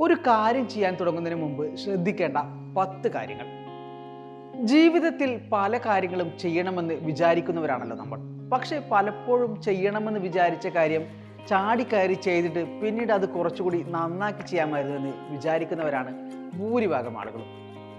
ഒരു കാര്യം ചെയ്യാൻ തുടങ്ങുന്നതിന് മുമ്പ് ശ്രദ്ധിക്കേണ്ട പത്ത് കാര്യങ്ങൾ. ജീവിതത്തിൽ പല കാര്യങ്ങളും ചെയ്യണമെന്ന് വിചാരിക്കുന്നവരാണല്ലോ നമ്മൾ. പക്ഷേ പലപ്പോഴും ചെയ്യണമെന്ന് വിചാരിച്ച കാര്യം ചാടിക്കയറി ചെയ്തിട്ട് പിന്നീട് അത് കുറച്ചുകൂടി നന്നാക്കി ചെയ്യാമായിരുന്നു എന്ന് വിചാരിക്കുന്നവരാണ് ഭൂരിഭാഗം ആളുകളും.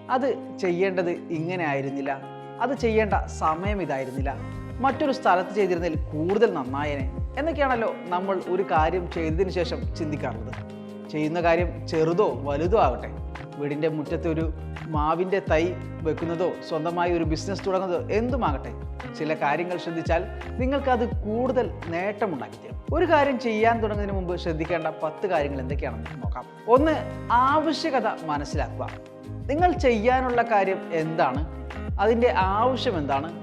അത് ചെയ്യേണ്ടത് ഇങ്ങനെ ആയിരുന്നില്ല. അത് ചെയ്യേണ്ട സമയം ഇതായിരുന്നില്ല. മറ്റൊരു സ്ഥലത്ത് ചെയ്തിരുന്നതിൽ കൂടുതൽ നന്നായേനെ എന്നൊക്കെയാണല്ലോ നമ്മൾ ഒരു കാര്യം ചെയ്തതിന് ശേഷം ചിന്തിക്കാറുള്ളത്. ചെയ്യുന്ന കാര്യം ചെറുതോ വലുതോ ആകട്ടെ വീടിന്റെ മുറ്റത്ത് ഒരു മാവിന്റെ തൈ വെക്കുന്നതോ സ്വന്തമായി ഒരു ബിസിനസ് തുടങ്ങുന്നതോ എന്തുമാകട്ടെ. ചില കാര്യങ്ങൾ ശ്രദ്ധിച്ചാൽ നിങ്ങൾക്കത് കൂടുതൽ നേട്ടമുണ്ടാക്കി തരും. ഒരു കാര്യം ചെയ്യാൻ തുടങ്ങുന്നതിന് മുമ്പ് ശ്രദ്ധിക്കേണ്ട പത്ത് കാര്യങ്ങൾ എന്തൊക്കെയാണെന്ന് നോക്കാം. ഒന്ന് ആവശ്യകത മനസ്സിലാക്കുക. നിങ്ങൾ ചെയ്യാനുള്ള കാര്യം എന്താണ്? അതിന്റെ ആവശ്യം എന്താണ്?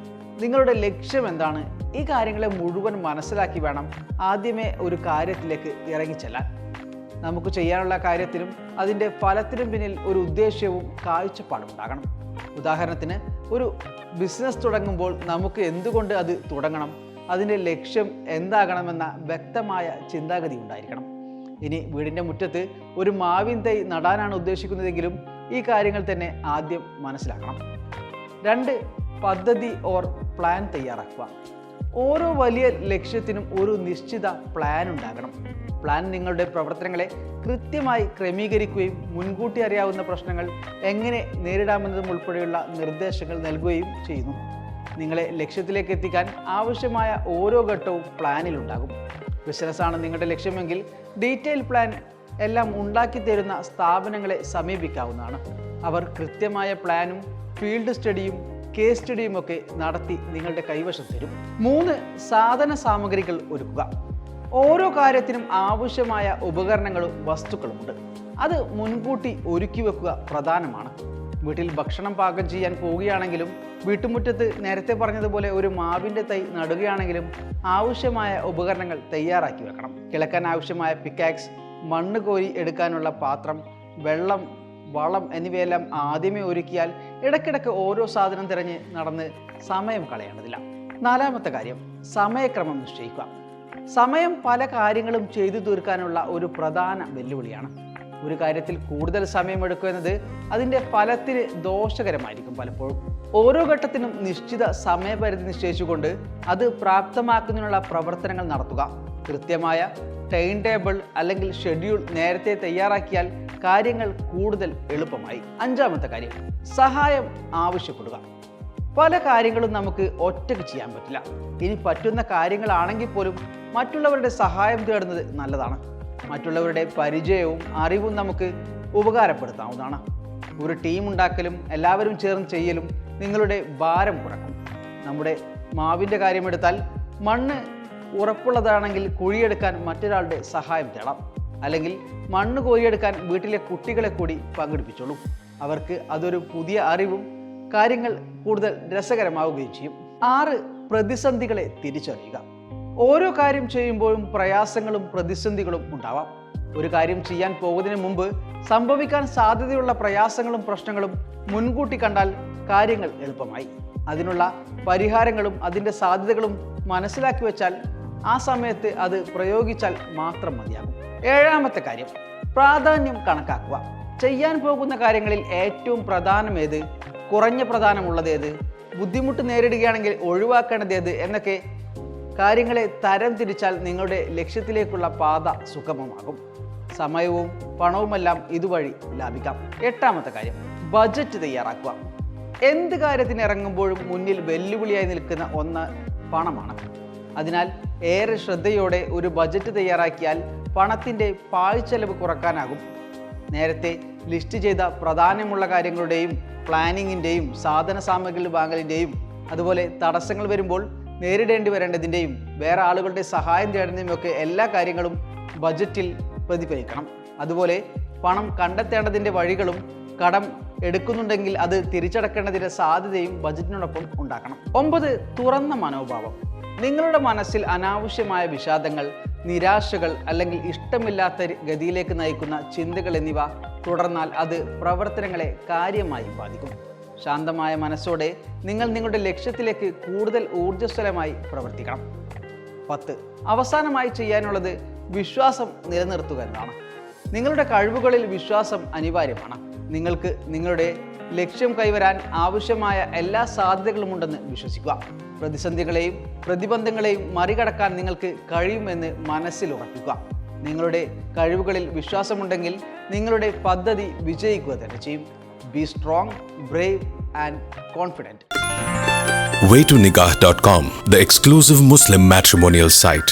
നിങ്ങളുടെ ലക്ഷ്യം എന്താണ്? ഈ കാര്യങ്ങളെ മുഴുവൻ മനസ്സിലാക്കി വേണം ആദ്യമേ ഒരു കാര്യത്തിലേക്ക് ഇറങ്ങിച്ചെല്ലാൻ. നമുക്ക് ചെയ്യാനുള്ള കാര്യത്തിലും അതിന്റെ ഫലത്തിനും പിന്നിൽ ഒരു ഉദ്ദേശ്യവും കാഴ്ചപ്പാടും ഉണ്ടാകണം. ഉദാഹരണത്തിന് ഒരു ബിസിനസ് തുടങ്ങുമ്പോൾ നമുക്ക് എന്തുകൊണ്ട് അത് തുടങ്ങണം? അതിന്റെ ലക്ഷ്യം എന്താകണമെന്ന വ്യക്തമായ ചിന്താഗതി ഉണ്ടായിരിക്കണം. ഇനി വീടിന്റെ മുറ്റത്ത് ഒരു മാവിൻ തൈ നടാനാണ് ഉദ്ദേശിക്കുന്നതെങ്കിലും ഈ കാര്യങ്ങൾ തന്നെ ആദ്യം മനസ്സിലാക്കണം. രണ്ട് പദ്ധതി ഓർ പ്ലാൻ തയ്യാറാക്കുക. ഓരോ വലിയ ലക്ഷ്യത്തിനും ഒരു നിശ്ചിത പ്ലാൻ ഉണ്ടാകണം. പ്ലാൻ നിങ്ങളുടെ പ്രവർത്തനങ്ങളെ കൃത്യമായി ക്രമീകരിക്കുകയും മുൻകൂട്ടി അറിയാവുന്ന പ്രശ്നങ്ങൾ എങ്ങനെ നേരിടാമെന്നതും ഉൾപ്പെടെയുള്ള നിർദ്ദേശങ്ങൾ നൽകുകയും ചെയ്യുന്നു. നിങ്ങളെ ലക്ഷ്യത്തിലേക്ക് എത്തിക്കാൻ ആവശ്യമായ ഓരോ ഘട്ടവും പ്ലാനിലുണ്ടാകും ബിസിനസ്സാണ് നിങ്ങളുടെ ലക്ഷ്യമെങ്കിൽ ഡീറ്റെയിൽ പ്ലാൻ എല്ലാം ഉണ്ടാക്കി തരുന്ന സ്ഥാപനങ്ങളെ സമീപിക്കാവുന്നതാണ്. അവർ കൃത്യമായ പ്ലാനും ഫീൽഡ് സ്റ്റഡിയും കേസ് സ്റ്റഡിയും ഒക്കെ നടത്തി നിങ്ങളുടെ കൈവശം തരും. മൂന്ന് സാധന സാമഗ്രികൾ ഒരുക്കുക. ഓരോ കാര്യത്തിനും ആവശ്യമായ ഉപകരണങ്ങളും വസ്തുക്കളുമുണ്ട്. അത് മുൻകൂട്ടി ഒരുക്കി വെക്കുക പ്രധാനമാണ്. വീട്ടിൽ ഭക്ഷണം പാകം ചെയ്യാൻ പോവുകയാണെങ്കിലും വീട്ടുമുറ്റത്ത് നേരത്തെ പറഞ്ഞതുപോലെ ഒരു മാവിന്റെ തൈ നടുകയാണെങ്കിലും ആവശ്യമായ ഉപകരണങ്ങൾ തയ്യാറാക്കി വെക്കണം. കിളക്കാൻ ആവശ്യമായ പിക്കാക്സ് മണ്ണ് കോരി എടുക്കാനുള്ള പാത്രം വെള്ളം വളം എന്നിവയെല്ലാം ആദ്യമേ ഒരുക്കിയാൽ ഇടയ്ക്കിടയ്ക്ക് ഓരോ സാധനം തിരഞ്ഞ് നടന്ന് സമയം കളയേണ്ടതില്ല. നാലാമത്തെ കാര്യം സമയക്രമം നിശ്ചയിക്കുക. സമയം പല കാര്യങ്ങളും ചെയ്തു തീർക്കാനുള്ള ഒരു പ്രധാന വെല്ലുവിളിയാണ്. ഒരു കാര്യത്തിൽ കൂടുതൽ സമയമെടുക്കുക എന്നത് അതിന്റെ ഫലത്തിന് ദോഷകരമായിരിക്കും പലപ്പോഴും. ഓരോ ഘട്ടത്തിനും നിശ്ചിത സമയപരിധി നിശ്ചയിച്ചുകൊണ്ട് അത് പ്രാപ്തമാക്കുന്നതിനുള്ള പ്രവർത്തനങ്ങൾ നടത്തുക. കൃത്യമായ ടൈം ടേബിൾ അല്ലെങ്കിൽ ഷെഡ്യൂൾ നേരത്തെ തയ്യാറാക്കിയാൽ കാര്യങ്ങൾ കൂടുതൽ എളുപ്പമായി. അഞ്ചാമത്തെ കാര്യം സഹായം ആവശ്യപ്പെടുക. പല കാര്യങ്ങളും നമുക്ക് ഒറ്റയ്ക്ക് ചെയ്യാൻ പറ്റില്ല. ഇനി പറ്റുന്ന കാര്യങ്ങളാണെങ്കിൽ പോലും മറ്റുള്ളവരുടെ സഹായം തേടുന്നത് നല്ലതാണ്. മറ്റുള്ളവരുടെ പരിചയവും അറിവും നമുക്ക് ഉപകാരപ്പെടുത്താവുന്നതാണ്. ഒരു ടീം ഉണ്ടാക്കലും എല്ലാവരും ചേർന്ന് ചെയ്യലും നിങ്ങളുടെ ഭാരം കുറക്കും. നമ്മുടെ മാവിന്റെ കാര്യമെടുത്താൽ മണ്ണ് ഉറപ്പുള്ളതാണെങ്കിൽ കുഴിയെടുക്കാൻ മറ്റൊരാളുടെ സഹായം തേടാം. അല്ലെങ്കിൽ മണ്ണ് കോരിയെടുക്കാൻ വീട്ടിലെ കുട്ടികളെ കൂടി പങ്കെടുപ്പിച്ചോളൂ. അവർക്ക് അതൊരു പുതിയ അറിവും കാര്യങ്ങൾ കൂടുതൽ രസകരമാവുകയും ചെയ്യും. ആറ് പ്രതിസന്ധികളെ തിരിച്ചറിയുക. ഓരോ കാര്യം ചെയ്യുമ്പോഴും പ്രയാസങ്ങളും പ്രതിസന്ധികളും ഉണ്ടാവാം. ഒരു കാര്യം ചെയ്യാൻ പോകുന്നതിന് മുമ്പ് സംഭവിക്കാൻ സാധ്യതയുള്ള പ്രയാസങ്ങളും പ്രശ്നങ്ങളും മുൻകൂട്ടി കണ്ടാൽ കാര്യങ്ങൾ എളുപ്പമായി. അതിനുള്ള പരിഹാരങ്ങളും അതിന്റെ സാധ്യതകളും മനസ്സിലാക്കി വെച്ചാൽ ആ സമയത്ത് അത് പ്രയോഗിച്ചാൽ മാത്രം മതിയാകും. ഏഴാമത്തെ കാര്യം പ്രാധാന്യം കണക്കാക്കുക. ചെയ്യാൻ പോകുന്ന കാര്യങ്ങളിൽ ഏറ്റവും പ്രധാനം ഏത്? കുറഞ്ഞ പ്രധാനമുള്ളത് ഏത്? ബുദ്ധിമുട്ട് നേരിടുകയാണെങ്കിൽ ഒഴിവാക്കേണ്ടത് ഏത്? എന്നൊക്കെ കാര്യങ്ങളെ തരം തിരിച്ചാൽ നിങ്ങളുടെ ലക്ഷ്യത്തിലേക്കുള്ള പാത സുഗമമാകും. സമയവും പണവുമെല്ലാം ഇതുവഴി ലാഭിക്കാം. എട്ടാമത്തെ കാര്യം ബജറ്റ് തയ്യാറാക്കുക. എന്ത് കാര്യത്തിന് ഇറങ്ങുമ്പോഴും മുന്നിൽ വെല്ലുവിളിയായി നിൽക്കുന്ന ഒന്ന് പണമാണ്. അതിനാൽ ഏറെ ശ്രദ്ധയോടെ ഒരു ബജറ്റ് തയ്യാറാക്കിയാൽ പണത്തിന്റെ പാഴ്ചെലവ് കുറക്കാനാകും. നേരത്തെ ലിസ്റ്റ് ചെയ്ത പ്രധാനമുള്ള കാര്യങ്ങളുടെയും പ്ലാനിങ്ങിന്റെയും സാധന സാമഗ്രികൾ വാങ്ങലിന്റെയും അതുപോലെ തടസ്സങ്ങൾ വരുമ്പോൾ നേരിടേണ്ടി വരേണ്ടതിന്റെയും വേറെ ആളുകളുടെ സഹായം തേടുന്നതിനും ഒക്കെ എല്ലാ കാര്യങ്ങളും ബജറ്റിൽ പ്രതിഫലിക്കണം. അതുപോലെ പണം കണ്ടെത്തേണ്ടതിന്റെ വഴികളും കടം എടുക്കുന്നുണ്ടെങ്കിൽ അത് തിരിച്ചടക്കേണ്ടതിന്റെ സാധ്യതയും ബജറ്റിനോടൊപ്പം ഉണ്ടാക്കണം. ഒമ്പത് തുറന്ന മനോഭാവം. നിങ്ങളുടെ മനസ്സിൽ അനാവശ്യമായ വിഷാദങ്ങൾ നിരാശകൾ അല്ലെങ്കിൽ ഇഷ്ടമില്ലാത്ത ഗതിയിലേക്ക് നയിക്കുന്ന ചിന്തകൾ എന്നിവ തുടർന്നാൽ അത് പ്രവർത്തനങ്ങളെ കാര്യമായി ബാധിക്കും. ശാന്തമായ മനസ്സോടെ നിങ്ങൾ നിങ്ങളുടെ ലക്ഷ്യത്തിലേക്ക് കൂടുതൽ ഊർജസ്വലമായി പ്രവർത്തിക്കണം. പത്ത്. അവസാനമായി ചെയ്യാനുള്ളത് വിശ്വാസം നിലനിർത്തുക എന്നതാണ്. നിങ്ങളുടെ കഴിവുകളിൽ വിശ്വാസം അനിവാര്യമാണ്. നിങ്ങൾക്ക് നിങ്ങളുടെ ലക്ഷ്യം കൈവരാൻ ആവശ്യമായ എല്ലാ സാധ്യതകളുമുണ്ടെന്ന് വിശ്വസിക്കുക. പ്രതിസന്ധികളെയും പ്രതിബന്ധങ്ങളെയും മറികടക്കാൻ നിങ്ങൾക്ക് കഴിയുമെന്ന് മനസ്സിൽ ഉറപ്പിക്കുക. നിങ്ങളുടെ കഴിവുകളിൽ വിശ്വാസമുണ്ടെങ്കിൽ നിങ്ങളുടെ പദ്ധതി വിജയിക്കുക തന്നെ ചെയ്യും. Be strong brave and confident waytonikah.com, the exclusive Muslim matrimonial site.